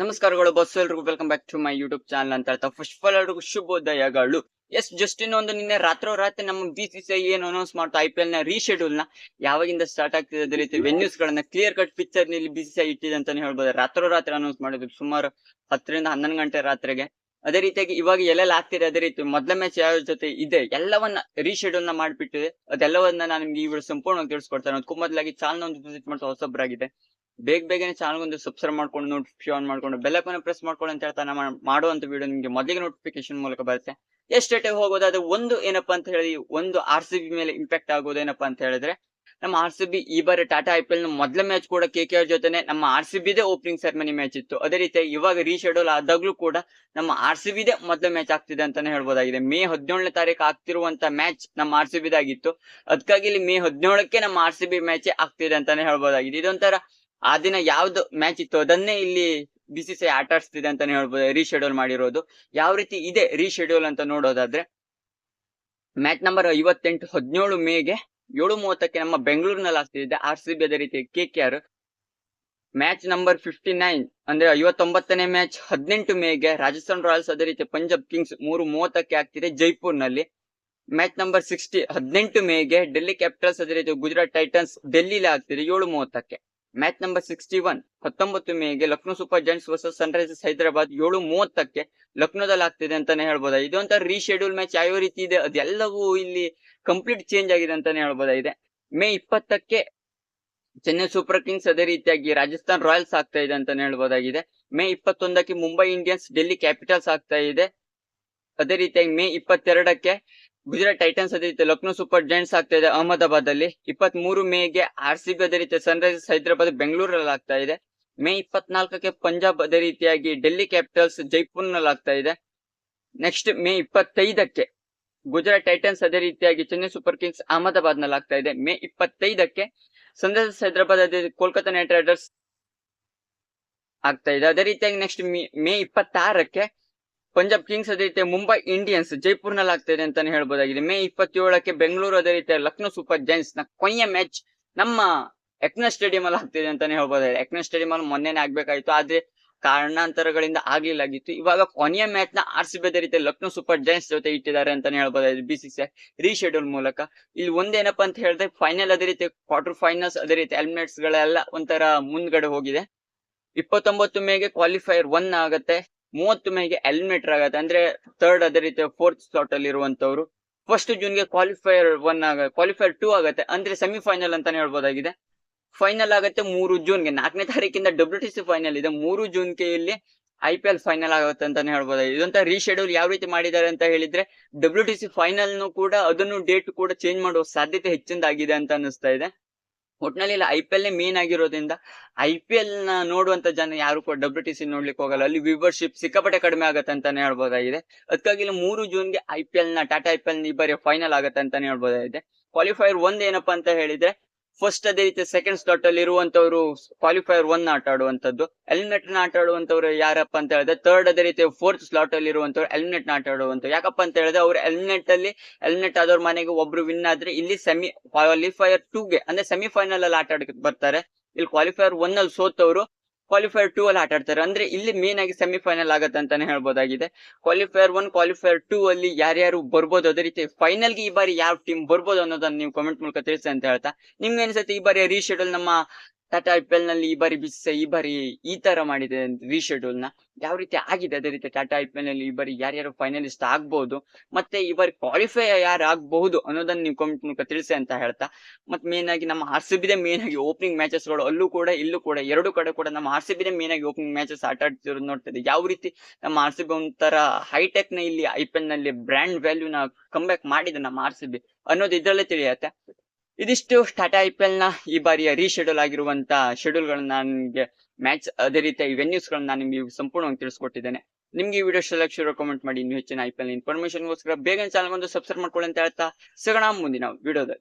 ನಮಸ್ಕಾರಗಳು ಬಸ್ ಎಲ್ರಿಗೂ. Welcome back to my YouTube channel ಅಂತ ಹೇಳ್ತಾ ಫಸ್ಟ್ ಆಫ್ ಆಲ್ ಎಲ್ರಿಗೂ ಶುಭೋದಯಗಳು. ಎಸ್ ಜಸ್ಟ್ ಇನ್ನೊಂದು ನಿನ್ನೆ ರಾತ್ರೋರಾತ್ರಿ ನಮ್ಮ ಬಿ ಸಿ ಸಿ ಐ ಏನು ಅನೌನ್ಸ್ ಮಾಡ್ತಾ ಐ ಪಿ ಎಲ್ನ ರೀಶೆಡ್ಯೂಲ್ನ ಯಾವಾಗಿಂದ ಸ್ಟಾರ್ಟ್ ಆಗ್ತಿದೆ ಅದೇ ರೀತಿ ವೆನ್ಯೂಸ್ ಗಳನ್ನ ಕ್ಲಿಯರ್ ಕಟ್ ಪಿಕ್ಚರ್ನಲ್ಲಿ ಬಿ ಸಿ ಸಿ ಐ ಇಟ್ಟಿದೆ ಅಂತಾನೆ ಹೇಳ್ಬೋದು. ರಾತ್ರೋ ರಾತ್ರಿ ಅನೌನ್ಸ್ ಮಾಡಿದ್ರು ಸುಮಾರು ಹತ್ತರಿಂದ ಹನ್ನೊಂದು ಗಂಟೆ ರಾತ್ರಿಗೆ. ಅದೇ ರೀತಿಯಾಗಿ ಇವಾಗ ಎಲ್ಲೆಲ್ಲ ಆಗ್ತಿದೆ ಅದೇ ರೀತಿ ಮೊದಲ ಮ್ಯಾಚ್ ಯಾವ ಜೊತೆ ಇದೆ ಎಲ್ಲವನ್ನ ರೀಶೆಡ್ಯೂಲ್ನ ಮಾಡಿಬಿಟ್ಟಿದೆ. ಅದೆಲ್ಲವನ್ನ ನಾನು ನಿಮ್ಗೆ ಈ ವಿಡಿಯೋ ಸಂಪೂರ್ಣವಾಗಿ ತಿಳಿಸ್ಕೊಡ್ತೇನೆ. ಅದಕ್ಕೂ ಮೊದಲಾಗಿ ಚಾನಲ್ ಒಂದು ವಿಸಿಟ್ ಮಾಡ್ತಾ ಹೊಸಬ್ರಾಗಿದೆ. ಬೇಗ ಬೇಗನೆ ಚಾನಲ್ ಒಂದು ಸಬ್ಸ್ಕ್ರೈಬ್ ಮಾಡ್ಕೊಂಡು ನೋಟಿಫಿಕೇಶನ್ ಆನ್ ಮಾಡ್ಕೊಂಡು ಬೆಲ್ ಐಕಾನ್ ಪ್ರೆಸ್ ಮಾಡ್ಕೊಂಡು ಅಂತ ಹೇಳ್ತಾ ನಾನು ಮಾಡುವಂತ ವಿಡಿಯೋ ನಿಮಗೆ ಮೊದಲಿಗೆ ನೋಟಿಫಿಕೇಶನ್ ಮೂಲಕ ಬರುತ್ತೆ. ಎಷ್ಟೇ ಹೋಗೋದಾದ್ರೆ ಒಂದು ಏನಪ್ಪಾ ಅಂತ ಹೇಳಿ, ಒಂದು ಆರ್ ಸಿ ಬಿ ಮೇಲೆ ಇಂಪ್ಯಾಕ್ಟ್ ಆಗೋದು ಏನಪ್ಪ ಅಂತ ಹೇಳಿದ್ರೆ, ನಮ್ಮ ಆರ್ ಸಿ ಬಿ ಈ ಬಾರಿ ಟಾಟಾ ಐ ಪಿ ಎಲ್ನ ಮೊದಲ ಮ್ಯಾಚ್ ಕೂಡ ಕೆ ಕೆ ಆರ್ ಜೊತೆನೆ ನಮ್ಮ ಆರ್ ಸಿ ಬಿದೇ ಓಪನಿಂಗ್ ಸೆರೆಮನಿ ಮ್ಯಾಚ್ ಇತ್ತು. ಅದೇ ರೀತಿ ಇವಾಗ ರೀಶೆಡ್ಯೂಲ್ ಆದಾಗ್ಲೂ ಕೂಡ ನಮ್ಮ ಆರ್ ಸಿ ಬಿದೇ ಮೊದಲ ಮ್ಯಾಚ್ ಆಗ್ತಿದೆ ಅಂತಾನೆ ಹೇಳ್ಬೋದಾಗಿದೆ. ಮೇ ಹದಿನೇಳನೇ ತಾರೀಕು ಆಗ್ತಿರುವಂತ ಮ್ಯಾಚ್ ನಮ್ಮ ಆರ್ ಸಿ ಬಿದಾಗಿತ್ತು ಅದಕ್ಕಾಗಿ ಇಲ್ಲಿ ಮೇ ಹದಿನೇಳಕ್ಕೆ ನಮ್ಮ ಆರ್ ಸಿ ಬಿ ಮ್ಯಾಚ್ ಆಗ್ತಿದೆ ಅಂತಾನೆ ಹೇಳ್ಬೋದಾಗಿದೆ. ಇದೊಂಥರ ಆ ದಿನ ಯಾವ್ದು ಮ್ಯಾಚ್ ಇತ್ತು, ಅದನ್ನೇ ಇಲ್ಲಿ ಬಿ ಸಿ ಸಿ ಆಟ ಅಂತಾನೆ ಹೇಳ್ಬೋದು ರೀಶೆಡ್ಯೂಲ್ ಮಾಡಿರೋದು. ಯಾವ ರೀತಿ ಇದೆ ರೀಶೆಡ್ಯೂಲ್ ಅಂತ ನೋಡೋದಾದ್ರೆ ಮ್ಯಾಚ್ ನಂಬರ್ ಐವತ್ತೆಂಟು ಹದಿನೇಳು ಮೇಗೆ ಏಳು ಮೂವತ್ತಕ್ಕೆ ನಮ್ಮ ಬೆಂಗಳೂರಿನಲ್ಲಿ ಆಗ್ತಿದೆ ಆರ್ ಸಿ ಬಿ ಅದೇ ರೀತಿ K K R match number fifty nine ಅಂದ್ರೆ ಐವತ್ತೊಂಬತ್ತನೇ ಮ್ಯಾಚ್ ಹದಿನೆಂಟು ಮೇಗೆ ರಾಜಸ್ಥಾನ್ ರಾಯಲ್ಸ್ ಅದೇ ರೀತಿ ಪಂಜಾಬ್ ಕಿಂಗ್ಸ್ ಮೂರು ಮೂವತ್ತಕ್ಕೆ ಆಗ್ತಿದೆ ಜೈಪುರ್ನಲ್ಲಿ. ಮ್ಯಾಚ್ ನಂಬರ್ ಸಿಕ್ಸ್ಟಿ ಹದಿನೆಂಟು ಮೇಗೆ ಡೆಲ್ಲಿ ಕ್ಯಾಪಿಟಲ್ಸ್ ಅದೇ ರೀತಿ ಗುಜರಾತ್ ಟೈಟನ್ಸ್ ಡೆಲ್ಲಿಲಿ ಆಗ್ತಿದೆ ಏಳು ಮೂವತ್ತಕ್ಕೆ ಮ್ಯಾಚ್ ನಂಬರ್ ಸಿಕ್ಸ್ಟಿ ಒನ್ ಹತ್ತೊಂಬತ್ತು ಮೇಗೆ Lucknow Super Giants versus Sunrisers Hyderabad ಏಳು ಮೂವತ್ತಕ್ಕೆ ಲಕ್ನೋದಲ್ಲಿ ಆಗ್ತಿದೆ ಅಂತಾನೆ ಹೇಳ್ಬೋದಾ? ಇದೊಂಥರ ರೀಶೆಡ್ಯೂಲ್ ಮ್ಯಾಚ್ ಯಾವ ರೀತಿ ಇದೆ. ಅದೆಲ್ಲವೂ ಇಲ್ಲಿ ಕಂಪ್ಲೀಟ್ ಚೇಂಜ್ ಆಗಿದೆ ಅಂತಾನೆ ಹೇಳ್ಬೋದಾಗಿದೆ ಮೇ ಇಪ್ಪತ್ತಕ್ಕೆ ಚೆನ್ನೈ ಸೂಪರ್ ಕಿಂಗ್ಸ್ ಅದೇ ರೀತಿಯಾಗಿ ರಾಜಸ್ಥಾನ್ ರಾಯಲ್ಸ್ ಆಗ್ತಾ ಇದೆ ಅಂತಾನೆ ಹೇಳ್ಬೋದಾಗಿದೆ ಮೇ ಇಪ್ಪತ್ತೊಂದಕ್ಕೆ ಮುಂಬೈ ಇಂಡಿಯನ್ಸ್ ಡೆಲ್ಲಿ ಕ್ಯಾಪಿಟಲ್ಸ್ ಆಗ್ತಾ ಇದೆ. ಅದೇ ರೀತಿಯಾಗಿ ಮೇ ಇಪ್ಪತ್ತೆರಡಕ್ಕೆ ಗುಜರಾತ್ ಟೈಟನ್ಸ್ ಅದೇ ರೀತಿ ಲಕ್ನೋ ಸೂಪರ್ ಜೈಂಟ್ಸ್ ಆಗ್ತಾ ಇದೆ ಅಹಮದಾಬಾದ್ ಅಲ್ಲಿ ಇಪ್ಪತ್ತ್ ಮೂರು ಮೇಗೆ ಆರ್ ಸಿ ಬಿ ಅದೇ ರೀತಿ ಸನ್ರೈಸರ್ಸ್ ಹೈದರಾಬಾದ್ ಬೆಂಗಳೂರಲ್ಲಿ ಆಗ್ತಾ ಇದೆ. ಮೇ ಇಪ್ಪತ್ನಾಲ್ಕಕ್ಕೆ ಪಂಜಾಬ್ ಅದೇ ರೀತಿಯಾಗಿ ಡೆಲ್ಲಿ ಕ್ಯಾಪಿಟಲ್ಸ್ ಜೈಪುರ್ನಲ್ಲಿ ಆಗ್ತಾ ಇದೆ. ನೆಕ್ಸ್ಟ್ ಮೇ ಇಪ್ಪತ್ತೈದಕ್ಕೆ ಗುಜರಾತ್ ಟೈಟನ್ಸ್ ಅದೇ ರೀತಿಯಾಗಿ ಚೆನ್ನೈ ಸೂಪರ್ ಕಿಂಗ್ಸ್ ಅಹಮದಾಬಾದ್ನಲ್ಲಿ ಆಗ್ತಾ ಇದೆ. ಮೇ ಇಪ್ಪತ್ತೈದಕ್ಕೆ ಸನ್ರೈಸರ್ಸ್ ಹೈದರಾಬಾದ್ ಅದೇ ಕೋಲ್ಕತಾ ನೈಟ್ ರೈಡರ್ಸ್ ಆಗ್ತಾ ಇದೆ. ಅದೇ ರೀತಿಯಾಗಿ ನೆಕ್ಸ್ಟ್ ಮೇ ಇಪ್ಪತ್ತಾರಕ್ಕೆ ಪಂಜಾಬ್ ಕಿಂಗ್ಸ್ ಅದೇ ರೀತಿ ಮುಂಬೈ ಇಂಡಿಯನ್ಸ್ ಜೈಪುರ್ನಲ್ಲಿ ಆಗ್ತಾ ಇದೆ ಅಂತಾನೆ ಹೇಳ್ಬೋದಾಗಿದೆ. ಮೇ ಇಪ್ಪತ್ತೇಳಕ್ಕೆ ಬೆಂಗಳೂರು ಅದೇ ರೀತಿ ಲಕ್ನೋ ಸೂಪರ್ ಜೈನ್ಸ್ನ ಕೊನೆಯ ಮ್ಯಾಚ್ ನಮ್ಮ ಎಕ್ನ ಸ್ಟೇಡಿಯಂ ಅಲ್ಲಿ ಆಗ್ತಿದೆ ಅಂತಾನೆ ಹೇಳ್ಬೋದಾಗಿದೆ. ಎಕ್ನ ಸ್ಟೇಡಿಯಂ ಅಲ್ಲಿ ಮೊನ್ನೆನೇ ಆಗ್ಬೇಕಾಯ್ತು, ಆದ್ರೆ ಕಾರಣಾಂತರಗಳಿಂದ ಆಗ್ಲಿಲ್ಲಾಗಿತ್ತು ಇವಾಗ ಕೊನೆಯ ಮ್ಯಾಚ್ನ ಆರ್ ಸಿ ಬಿ ಅದೇ ರೀತಿ ಲಕ್ನೋ ಸೂಪರ್ ಜೈನ್ಸ್ ಜೊತೆ ಇಟ್ಟಿದ್ದಾರೆ ಅಂತಾನೆ ಹೇಳ್ಬೋದಾಗಿದೆ ಬಿ ಸಿ ರೀಶೆಡ್ಯೂಲ್ ಮೂಲಕ. ಇಲ್ಲಿ ಒಂದೇನಪ್ಪ ಅಂತ ಹೇಳಿದ್ರೆ, ಫೈನಲ್ ಅದೇ ರೀತಿ ಕ್ವಾರ್ಟರ್ ಫೈನಲ್ಸ್ ಅದೇ ರೀತಿ ಎಲಿಮಿನೇಟ್ಸ್ ಗಳೆಲ್ಲ ಒಂಥರ ಮುಂದ್ಗಡೆ ಹೋಗಿದೆ. ಇಪ್ಪತ್ತೊಂಬತ್ತು ಮೇಗೆ ಕ್ವಾಲಿಫೈಯರ್ ಒನ್ ಆಗತ್ತೆ. ಮೂವತ್ತು ಮೇಗೆ ಎಲಿಮಿನೇಟರ್ ಆಗತ್ತೆ. ಅಂದ್ರೆ ಥರ್ಡ್ ಅದೇ ರೀತಿ ಫೋರ್ತ್ ಸ್ಲಾಟ್ ಅಲ್ಲಿ ಇರುವಂತವ್ರು ಫಸ್ಟ್ ಜೂನ್ಗೆ ಕ್ವಾಲಿಫೈಯರ್ ಒನ್ ಆಗ ಕ್ವಾಲಿಫೈಯರ್ ಟೂ ಆಗತ್ತೆ. ಅಂದ್ರೆ ಸೆಮಿಫೈನಲ್ ಅಂತಾನೆ ಹೇಳ್ಬೋದಾಗಿದೆ. ಫೈನಲ್ ಆಗುತ್ತೆ ಮೂರು ಜೂನ್ಗೆ ನಾಲ್ಕನೇ ತಾರೀಕಿಂದ ಡಬ್ಲ್ಯೂ ಟಿ ಸಿ ಫೈನಲ್ ಇದೆ. ಮೂರು ಜೂನ್ಗೆ ಇಲ್ಲಿ ಐ ಪಿ ಎಲ್ ಫೈನಲ್ ಆಗುತ್ತೆ ಅಂತಾನೆ ಹೇಳ್ಬೋದಾಗಿದೆ. ಇದಂತ ರೀಶೆಡ್ಯೂಲ್ ಯಾವ ರೀತಿ ಮಾಡಿದ್ದಾರೆ ಅಂತ ಹೇಳಿದ್ರೆ ಡಬ್ಲ್ಯೂ ಟಿ ಸಿ ಫೈನಲ್ ಕೂಡ ಅದನ್ನು ಡೇಟ್ ಕೂಡ ಚೇಂಜ್ ಮಾಡುವ ಸಾಧ್ಯತೆ ಹೆಚ್ಚಿಂದಾಗಿದೆ ಅಂತ ಅನಿಸ್ತಾ ಇದೆ. ಒಟ್ನಲ್ಲಿ ಇಲ್ಲ ಐ ಪಿ ಎಲ್ ಮೇನ್ ಆಗಿರೋದ್ರಿಂದ ಐ ಪಿ ಎಲ್ನ ನೋಡುವಂತ ಜನ ಯಾರು ಕೂಡ ಡಬ್ಲ್ಯೂ ಟಿ ಸಿ ನೋಡ್ಲಿಕ್ಕೆ ಹೋಗಲ್ಲ. ಅಲ್ಲಿ ವಿವರ್ಶಿಪ್ ಸಿಕ್ಕಾಪಟ್ಟೆ ಕಡಿಮೆ ಆಗತ್ತೆ ಅಂತಾನೆ ಹೇಳ್ಬೋದಾಗಿದೆ. ಅದಕ್ಕಾಗಿ ಇಲ್ಲಿ ಮೂರು ಜೂನ್ಗೆ ಐ ಪಿ ಎಲ್ನ ಟಾಟಾ ಐ ಪಿ ಎಲ್ ಈ ಬಾರಿ ಫೈನಲ್ ಆಗತ್ತೆ ಅಂತಾನೆ ಹೇಳ್ಬೋದಾಗಿದೆ. ಕ್ವಾಲಿಫೈರ್ ಒಂದ್ ಏನಪ್ಪಾ ಅಂತ ಹೇಳಿದ್ರೆ ಫಸ್ಟ್ ಅದೇ ರೀತಿ ಸೆಕೆಂಡ್ ಸ್ಲಾಟ್ ಅಲ್ಲಿ ಇರುವಂತವ್ರು ಕ್ವಾಲಿಫೈಯರ್ ಒನ್ ಆಟ ಆಡುವಂತದ್ದು. ಎಲಿಮಿನೇಟ್ನ ಆಟ ಆಡುವಂತವ್ರು ಯಾರಪ್ಪ ಅಂತ ಹೇಳಿದ್ರೆ ಥರ್ಡ್ ಅದೇ ರೀತಿ ಫೋರ್ತ್ ಸ್ಲಾಟ್ ಅಲ್ಲಿ ಇರುವಂತವ್ರು ಎಲಿಮಿನೇಟ್ನ ಆಟ ಆಡುವಂತವ್ರು. ಯಾಕಪ್ಪ ಅಂತ ಹೇಳಿದ್ರೆ ಅವ್ರು ಎಲಿಮಿನೇಟ್ ಅಲ್ಲಿ ಎಲಿಮಿನೇಟ್ ಆದವ್ರ ಮನೆಗೆ ಒಬ್ರು ವಿನ್ ಆದ್ರೆ ಇಲ್ಲಿ ಸೆಮಿ ಕ್ವಾಲಿಫೈಯರ್ ಟೂಗೆ ಅಂದ್ರೆ ಸೆಮಿಫೈನಲ್ ಅಲ್ಲಿ ಆಟ ಆಡಕ್ಕೆ ಬರ್ತಾರೆ. ಇಲ್ಲಿ ಕ್ವಾಲಿಫೈಯರ್ ಒನ್ ಅಲ್ಲಿ ಸೋತವ್ರು ಕ್ವಾಲಿಫೈರ್ ಟೂ ಅಲ್ಲಿ ಆಟ ಆಡ್ತಾರೆ. ಅಂದ್ರೆ ಇಲ್ಲಿ ಮೇನ್ ಆಗಿ ಸೆಮಿಫೈನಲ್ ಆಗುತ್ತೆ ಅಂತಾನೆ ಹೇಳ್ಬೋದಾಗಿದೆ. ಕ್ವಾಲಿಫೈರ್ ಒನ್ ಕ್ವಾಲಿಫೈರ್ ಟೂ ಅಲ್ಲಿ ಯಾರ್ಯಾರು ಬರ್ಬೋದು ಅದೇ ರೀತಿ ಫೈನಲ್ಗೆ ಈ ಬಾರಿ ಯಾವ ಟೀಮ್ ಬರ್ಬೋದು ಅನ್ನೋದನ್ನ ನೀವು ಕಮೆಂಟ್ ಮೂಲಕ ತಿಳಿಸಿ ಅಂತ ಹೇಳ್ತಾ. ನಿಮ್ಗೆ ಅನ್ಸುತ್ತೆ ಈ ಬಾರಿ ರೀಶೆಡ್ಯೂಲ್ ನಮ್ಮ ಟಾಟಾ ಐ ಪಿ ಎಲ್ನಲ್ಲಿ ಈ ಬಾರಿ ಬಿಸ್, ಈ ಬಾರಿ ಈ ತರ ಮಾಡಿದೆ ರೀಶೆಡ್ಯೂಲ್ನ. ಯಾವ ರೀತಿ ಆಗಿದೆ ಅದೇ ರೀತಿ ಟಾಟಾ ಐ ಪಿ ಎಲ್ನಲ್ಲಿ ಈ ಬಾರಿ ಯಾರ್ಯಾರು ಫೈನಲಿಸ್ಟ್ ಆಗ್ಬಹುದು ಮತ್ತೆ ಈ ಬಾರಿ ಕ್ವಾಲಿಫೈ ಯಾರು ಆಗಬಹುದು ಅನ್ನೋದನ್ನ ನೀವು ಕಮೆಂಟ್ ಮೂಲಕ ತಿಳಿಸಿ ಅಂತ ಹೇಳ್ತಾ. ಮತ್ತೆ ಮೇನ್ ಆಗಿ ನಮ್ಮ ಆರ್ ಸಿ ಬಿದೇ ಮೇನ್ ಆಗಿ ಓಪನಿಂಗ್ ಮ್ಯಾಚಸ್ಗಳು ಅಲ್ಲೂ ಕೂಡ, ಇಲ್ಲೂ ಕೂಡ, ಎರಡು ಕಡೆ ಕೂಡ ನಮ್ಮ ಆರ್ ಸಿ ಬಿದೇ ಮೇನ್ ಆಗಿ ಓಪನಿಂಗ್ ಮ್ಯಾಚಸ್ ಆಟ ಆಡ್ತಿರೋದು ನೋಡ್ತದೆ ಯಾವ ರೀತಿ ನಮ್ಮ ಆರ್ ಸಿ ಬಿ ಒಂಥರ ಹೈಟೆಕ್ನ ಇಲ್ಲಿ ಐ ಪಿ ಎಲ್ನಲ್ಲಿ ಬ್ರ್ಯಾಂಡ್ ವ್ಯಾಲ್ಯೂ ನ ಕಮ್ಬ್ಯಾಕ್ ಮಾಡಿದೆ ನಮ್ಮ ಆರ್ ಸಿ ಬಿ ಅನ್ನೋದು ಇದ್ರಲ್ಲೇ ತಿಳಿಯತ್ತೆ. ಇದಿಷ್ಟು ಟಾಟಾ ಐ ಪಿ ಎಲ್ನ ಈ ಬಾರಿಯ ರೀಶೆಡ್ಯೂಲ್ ಆಗಿರುವಂತ ಶೆಡ್ಯೂಲ್ ಗಳನ್ನ ನಿಮ್ಗೆ ಮ್ಯಾಚ್, ಅದೇ ರೀತಿಯ ವೆನ್ಯೂಸ್ ಗಳನ್ನ ನಾನು ನಿಮ್ಗೆ ಸಂಪೂರ್ಣವಾಗಿ ತಿಳಿಸ್ಕೊಟ್ಟಿದ್ದೇನೆ. ನಿಮ್ಗೆ ಈ ವಿಡಿಯೋ ಇಷ್ಟ ಕಮೆಂಟ್ ಮಾಡಿ. ಇನ್ನು ಹೆಚ್ಚಿನ ಐ ಪಿ ಎಲ್ ಇನ್ಫಾರ್ಮೇಶನ್ಗೋಸ್ಕರ ಬೇಗ ಚಾನಲ್ ಒಂದು ಸಬ್ಸ್ಕ್ರೈಬ್ ಮಾಡ್ಕೊಳ್ಳಿ ಅಂತ ಹೇಳ್ತಾ ಸಿಗೋಣ ಮುಂದಿನ ವಿಡಿಯೋದಲ್ಲಿ.